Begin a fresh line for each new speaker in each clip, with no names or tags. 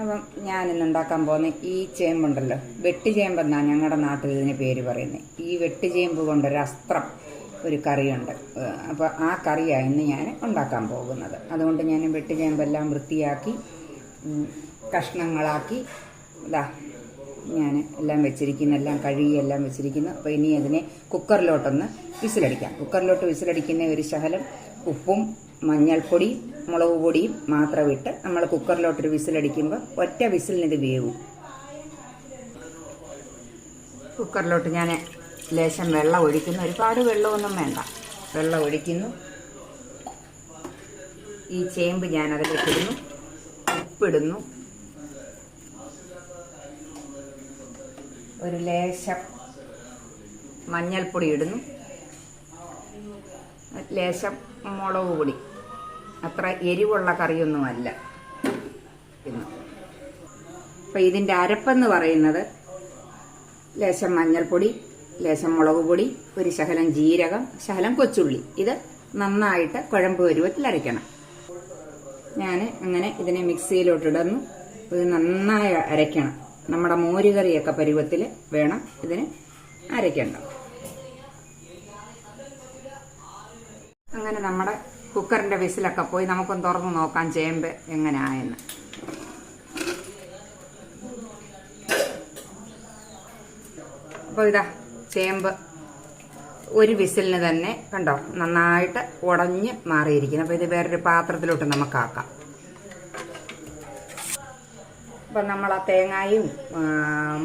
അപ്പം ഞാനിന്ന് ഉണ്ടാക്കാൻ പോകുന്ന ഈ ചേമ്പുണ്ടല്ലോ. വെട്ടി ചേമ്പെന്നാണ് ഞങ്ങളുടെ നാട്ടിൽ ഇതിന് പേര് പറയുന്നത് ഈ വെട്ടി ചേമ്പ് കൊണ്ടൊരു അസ്ത്രം ഒരു കറിയുണ്ട്. അപ്പോൾ ആ കറിയാണ് ഇന്ന് ഞാൻ ഉണ്ടാക്കാൻ പോകുന്നത്. അതുകൊണ്ട് ഞാൻ വെട്ടി ചേമ്പെല്ലാം വൃത്തിയാക്കി കഷ്ണങ്ങളാക്കി ഇതാ ഞാൻ എല്ലാം വെച്ചിരിക്കുന്നു എല്ലാം കഴുകി എല്ലാം വെച്ചിരിക്കുന്നു. അപ്പോൾ ഇനി അതിനെ കുക്കറിലോട്ടൊന്ന് വിസിലടിക്കാം. കുക്കറിലോട്ട് വിസിലടിക്കുന്ന ഒരു ശകലം ഉപ്പും മഞ്ഞൾപ്പൊടി മുളക് പൊടിയും മാത്രം ഇട്ട് നമ്മൾ കുക്കറിലോട്ടൊരു വിസിലടിക്കുമ്പോൾ ഒറ്റ വിസിലിന് ഇത് വേവും. കുക്കറിലോട്ട് ഞാൻ ലേശം വെള്ളം ഒഴിക്കുന്നു. ഒരുപാട് വെള്ളമൊന്നും വേണ്ട. വെള്ളം ഒഴിക്കുന്നു. ഈ ചേമ്പ് ഞാൻ അതിലിട്ടിടുന്നു ഉപ്പിടുന്നു. ഒരു ലേശം മഞ്ഞൾപ്പൊടി ഇടുന്നു. ലേശം മുളക് പൊടി. അത്ര എരിവുള്ള കറിയൊന്നുമല്ല ഇന്ന് ഇതിന്റെ ഇതിന്റെ അരപ്പെന്ന് പറയുന്നത് ലേശം മഞ്ഞൾപ്പൊടി ലേശം മുളക് പൊടി ഒരു ശകലം ജീരകം ശകലം കൊച്ചുള്ളി. ഇത് നന്നായിട്ട് കുഴമ്പ് പരുവത്തിൽ അരയ്ക്കണം. ഞാൻ അങ്ങനെ ഇതിനെ മിക്സിയിലോട്ടിടുന്നു. ഇത് നന്നായി അരയ്ക്കണം. നമ്മുടെ മോരുകറിയൊക്കെ പരുവത്തിൽ വേണം ഇതിന് അരയ്ക്കേണ്ടത്. അങ്ങനെ നമ്മുടെ കുക്കറിന്റെ വിസിലൊക്കെ പോയി നമുക്കൊന്ന് തുറന്ന് നോക്കാം ചേമ്പ് എങ്ങനെയായെന്ന്. അപ്പോൾ ഇതാ ചേമ്പ് ഒരു വിസിലിന് തന്നെ കണ്ടോ നന്നായിട്ട് ഉടഞ്ഞ് മാറിയിരിക്കുന്നു. അപ്പോൾ ഇത് വേറൊരു പാത്രത്തിലോട്ട് നമുക്കാക്കാം അപ്പം നമ്മൾ ആ തേങ്ങായും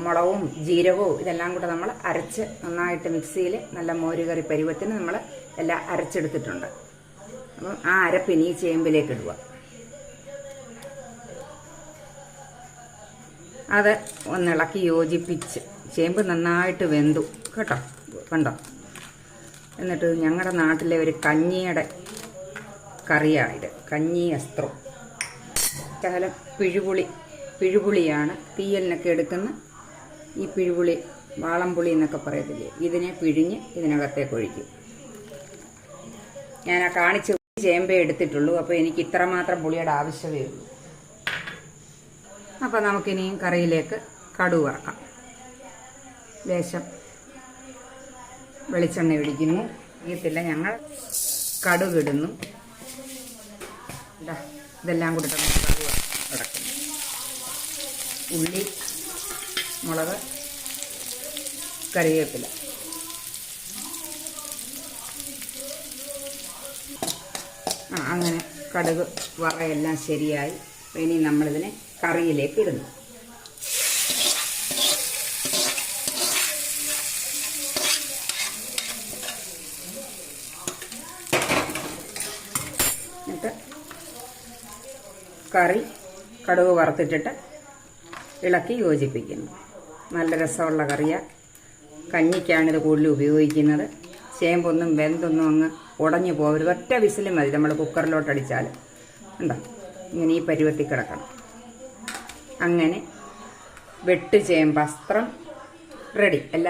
മുളകും ജീരകവും ഇതെല്ലാം കൂടെ നമ്മൾ അരച്ച് നന്നായിട്ട് മിക്സിയിൽ നല്ല മോരുകറി പരുവത്തിന് നമ്മൾ എല്ലാം അരച്ചെടുത്തിട്ടുണ്ട്. അപ്പം ആ അരപ്പിനി ഈ ചേമ്പിലേക്ക് ഇടുക. അത് ഒന്നിളക്കി യോജിപ്പിച്ച് ചേമ്പ് നന്നായിട്ട് വെന്തു. കേട്ടോ? കണ്ടോ? എന്നിട്ട് ഞങ്ങളുടെ നാട്ടിലെ ഒരു കഞ്ഞിയുടെ കറിയാണിത്. കഞ്ഞി അസ്ത്രം ശകലം പിഴുപുളി പിഴുപുളിയാണ് തീയലിനൊക്കെ എടുക്കുന്ന ഈ പിഴുപുളി വാളംപുളി എന്നൊക്കെ പറയത്തില്ലേ? ഇതിനെ പിഴിഞ്ഞ് ഇതിനകത്തേക്ക് ഒഴിക്കും. ഞാൻ ആ കാണിച്ച ചേമ്പേ എടുത്തിട്ടുള്ളൂ. അപ്പോൾ എനിക്ക് ഇത്രമാത്രം പുളിയുടെ ആവശ്യമേ ഉള്ളൂ. അപ്പോൾ നമുക്കിനിയും കറിയിലേക്ക് കടുവ് വറക്കാം. ലേശം വെളിച്ചെണ്ണ ഒഴിക്കുന്നു. ഇതില്ല ഞങ്ങൾ കടുക് ഇടുന്നു. ഇതാ ഇതെല്ലാം കൂടി നമുക്ക് ഉള്ളി മുളക് കറിവേപ്പില. അങ്ങനെ കടുക് വറയെല്ലാം ശരിയായി. ഇനി നമ്മളിതിനെ കറിയിലേക്ക് ഇടുന്നു. എന്നിട്ട് കറി കടുക് വറുത്തിട്ടിട്ട് ഇളക്കി യോജിപ്പിക്കുന്നു. നല്ല രസമുള്ള കറിയാണ് കഞ്ഞിക്കാണിത് കൂടുതൽ ഉപയോഗിക്കുന്നത്. ചേമ്പൊന്നും വെന്തൊന്നും അങ്ങ് ഉടഞ്ഞു പോകരുത് ഒറ്റ വിസിലും മതി. നമ്മൾ കുക്കറിലോട്ട് അടിച്ചാൽ. ഉണ്ടോ ഇങ്ങനെ ഈ പരുവത്തി കിടക്കണം. അങ്ങനെ വെട്ട് ചേമ്പസ്ത്രം റെഡി എല്ലാ